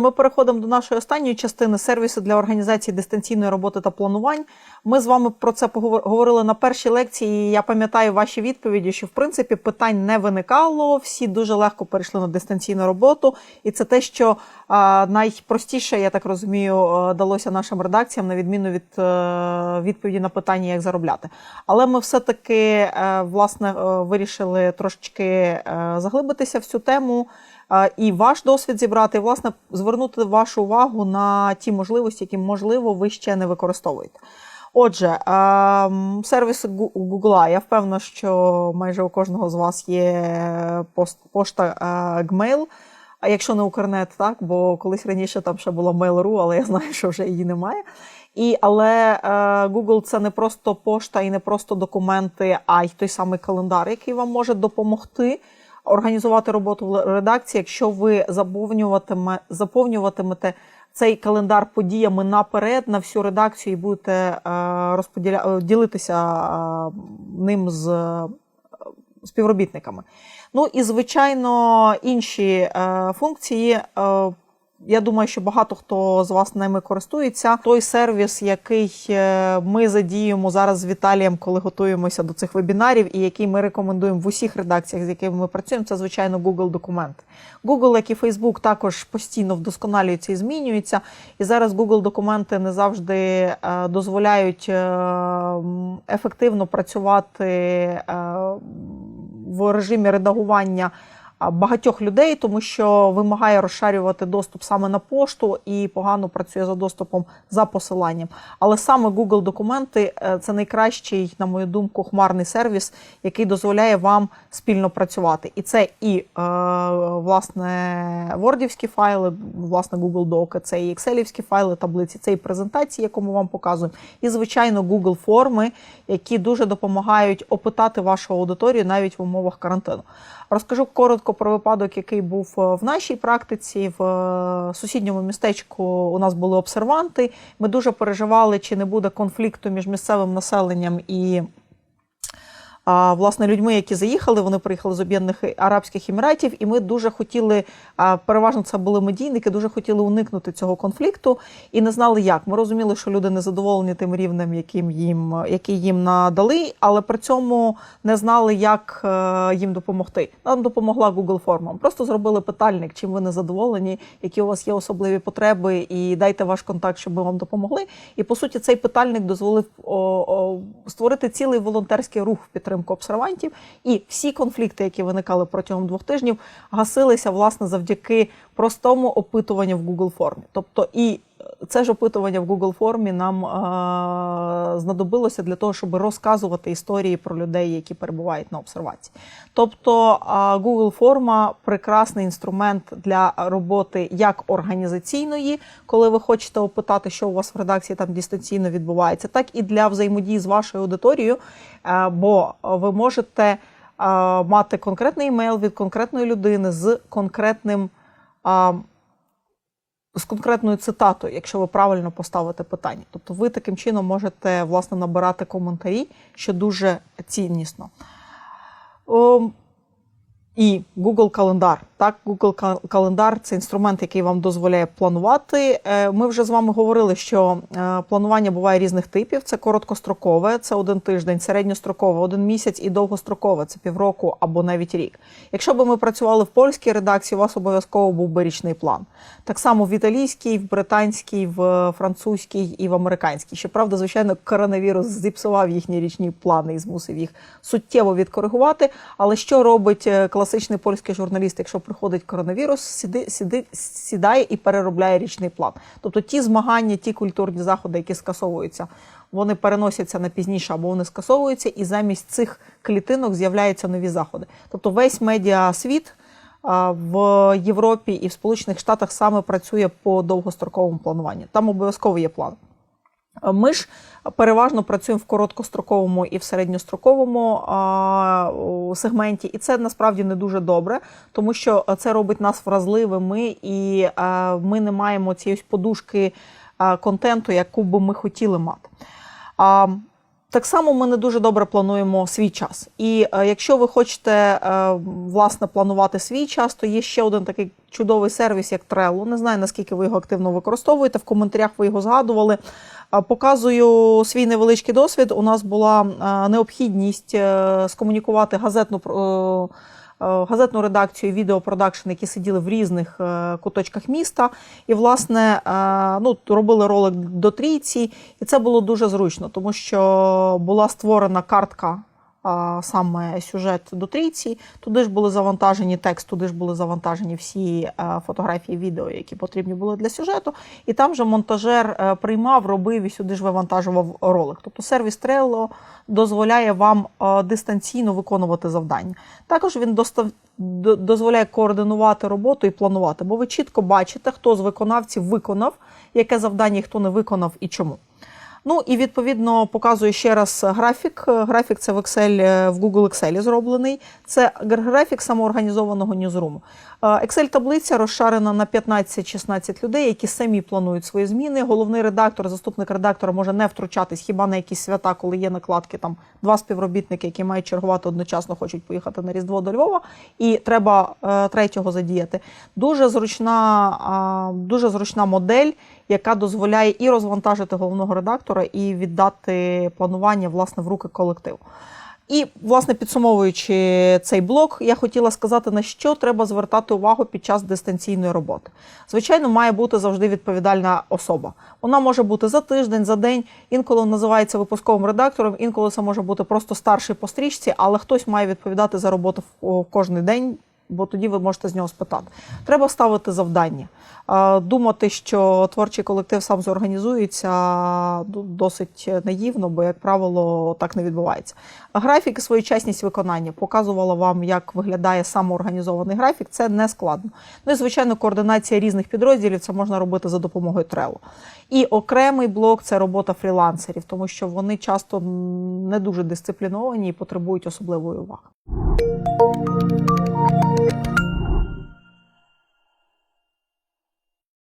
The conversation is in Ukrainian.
Ми переходимо до нашої останньої частини сервісу для організації дистанційної роботи та планувань. Ми з вами про це поговор- говорили на першій лекції. і Я пам'ятаю ваші відповіді, що в принципі питань не виникало. Всі дуже легко перейшли на дистанційну роботу, і це те, що найпростіше, я так розумію, е, далося нашим редакціям, на відміну від е, відповіді на питання, як заробляти. Але ми все-таки е, власне вирішили трошечки заглибитися в цю тему і ваш досвід зібрати, і власне звернути вашу увагу на ті можливості, які можливо ви ще не використовуєте. Отже, сервіси Google, я впевнена, що майже у кожного з вас є пошта Gmail, а якщо не Укрнет, так, бо колись раніше там ще була Mail.ru, але я знаю, що вже її немає. І, але Google це не просто пошта і не просто документи, а й той самий календар, який вам може допомогти організувати роботу в редакції, якщо ви заповнюватиме, заповнюватимете цей календар подіями наперед на всю редакцію і будете е, розподіля... е, ділитися е, ним з співробітниками. Ну і звичайно, інші функції. Я думаю, що багато хто з вас ними користується. Той сервіс, який е, ми задіємо зараз з Віталієм, коли готуємося до цих вебінарів, і який ми рекомендуємо в усіх редакціях, з якими ми працюємо, це звичайно Google документи. Google, як і Facebook, також постійно вдосконалюється і змінюється. І зараз Google документи не завжди е, дозволяють е, ефективно працювати в режимі редагування багатьох людей, тому що вимагає розшарювати доступ саме на пошту і погано працює за доступом за посиланням. Але саме Google документи е, це найкращий, на мою думку, хмарний сервіс, який дозволяє вам спільно працювати. І це і е, власне вордівські файли, власне Google Доки, це і екселівські файли, таблиці, це і презентації, яку ми вам показуємо, і звичайно Google форми, які дуже допомагають опитати вашу аудиторію навіть в умовах карантину. Розкажу коротко про випадок, який був е, в нашій практиці. В е, сусідньому містечку у нас були обсерванти. Ми дуже переживали, чи не буде конфлікту між місцевим населенням і. Власне, людьми, які заїхали, вони приїхали з Об'єднаних Арабських Еміратів, і ми дуже хотіли, переважно це були медійники, дуже хотіли уникнути цього конфлікту і не знали, як. Ми розуміли, що люди не задоволені тим рівнем, яким їм, який їм надали, але при цьому не знали, як е, їм допомогти. Нам допомогла Google формам. Просто зробили питальник, чим ви не задоволені, які у вас є особливі потреби, і дайте ваш контакт, щоб ми вам допомогли. І по суті, цей питальник дозволив о, о, створити цілий волонтерський рух в підтримку обсервантів. І всі конфлікти, які виникали протягом двох тижнів, гасилися власне завдяки простому опитуванню в Google формі. Тобто і це ж опитування в Google формі нам е, знадобилося для того, щоб розказувати історії про людей, які перебувають на обсервації. Тобто е, Google форма прекрасний інструмент для роботи як організаційної, коли ви хочете опитати, що у вас в редакції там дистанційно відбувається, так і для взаємодії з вашою аудиторією, е, бо ви можете е, мати конкретний емейл від конкретної людини з конкретним. е, з конкретною цитатою, якщо ви правильно поставите питання. Тобто ви таким чином можете власне набирати коментарі, що дуже ціннісно. І Google календар. Так, Google календар це інструмент, який вам дозволяє планувати. Е, Ми вже з вами говорили, що е, планування буває різних типів: це короткострокове, це один тиждень, середньострокове, один місяць і довгострокове це півроку або навіть рік. Якщо б ми працювали в польській редакції, у вас обов'язково був би річний план. Так само в італійській, в британській, в французькій і в американській. Щоправда, звичайно, коронавірус зіпсував їхні річні плани і змусив їх суттєво відкоригувати. Але що робить е, класичний польський журналіст, якщо приходить коронавірус, сіди, сіди, сідає і переробляє річний план. Тобто ті змагання, ті культурні заходи, які скасовуються, вони переносяться на пізніше або вони скасовуються, і замість цих клітинок з'являються нові заходи. Тобто весь медіасвіт в Європі і в Сполучених Штатах саме працює по довгостроковому плануванню. Там обов'язково є план. Ми ж переважно працюємо в короткостроковому і в середньостроковому сегменті, і це насправді не дуже добре, тому що це робить нас вразливими, і ми не маємо цієї подушки контенту, яку би ми хотіли мати. Так само ми не дуже добре плануємо свій час. І е, якщо ви хочете е, власне планувати свій час, то є ще один такий чудовий сервіс, як Trello. Не знаю наскільки ви його активно використовуєте. В коментарях ви його згадували. Е, Показую свій невеличкий досвід. У нас була е, необхідність е, скомунікувати газетну е, газетну редакцію, відеопродакшн, які сиділи в різних е, куточках міста. І, власне, е, ну, робили ролик до трійці, і це було дуже зручно, тому що була створена картка. Саме сюжет до трійці, туди ж були завантажені текст, туди ж були завантажені всі е, фотографії, відео, які потрібні були для сюжету. І там же монтажер е, приймав, робив і сюди ж вивантажував ролик. Тобто сервіс Trello дозволяє вам е, дистанційно виконувати завдання. Також він достав... дозволяє координувати роботу і планувати, бо ви чітко бачите, хто з виконавців виконав, яке завдання і хто не виконав і чому. Ну і відповідно показую ще раз графік. Графік це в Excel, е, в Google Excel зроблений. Це графік самоорганізованого ньюзруму. Е, Excel-таблиця розшарена на 15-16 людей, які самі планують свої зміни. Головний редактор, заступник редактора може не втручатись хіба на якісь свята, коли є накладки там два співробітники, які мають чергувати одночасно, хочуть поїхати на Різдво до Львова, і треба е, третього задіяти. Дуже зручна, дуже зручна модель, яка дозволяє і розвантажити головного редактора, і віддати планування власне в руки колективу. І, власне, підсумовуючи цей блок, я хотіла сказати, на що треба звертати увагу під час дистанційної роботи. Звичайно, має бути завжди відповідальна особа. Вона може бути за тиждень, за день, інколи називається випусковим редактором, інколи це може бути просто старший по стрічці, але хтось має відповідати за роботу в- кожний день. Бо тоді ви можете з нього спитати. Треба ставити завдання. Думати, що творчий колектив сам зорганізується, досить наївно, бо, як правило, так не відбувається. Графік і своєчасність виконання показувала вам, як виглядає самоорганізований графік. Це не складно. Ну і звичайно, координація різних підрозділів це можна робити за допомогою Trello. І окремий блок це робота фрілансерів, тому що вони часто не дуже дисципліновані і потребують особливої уваги.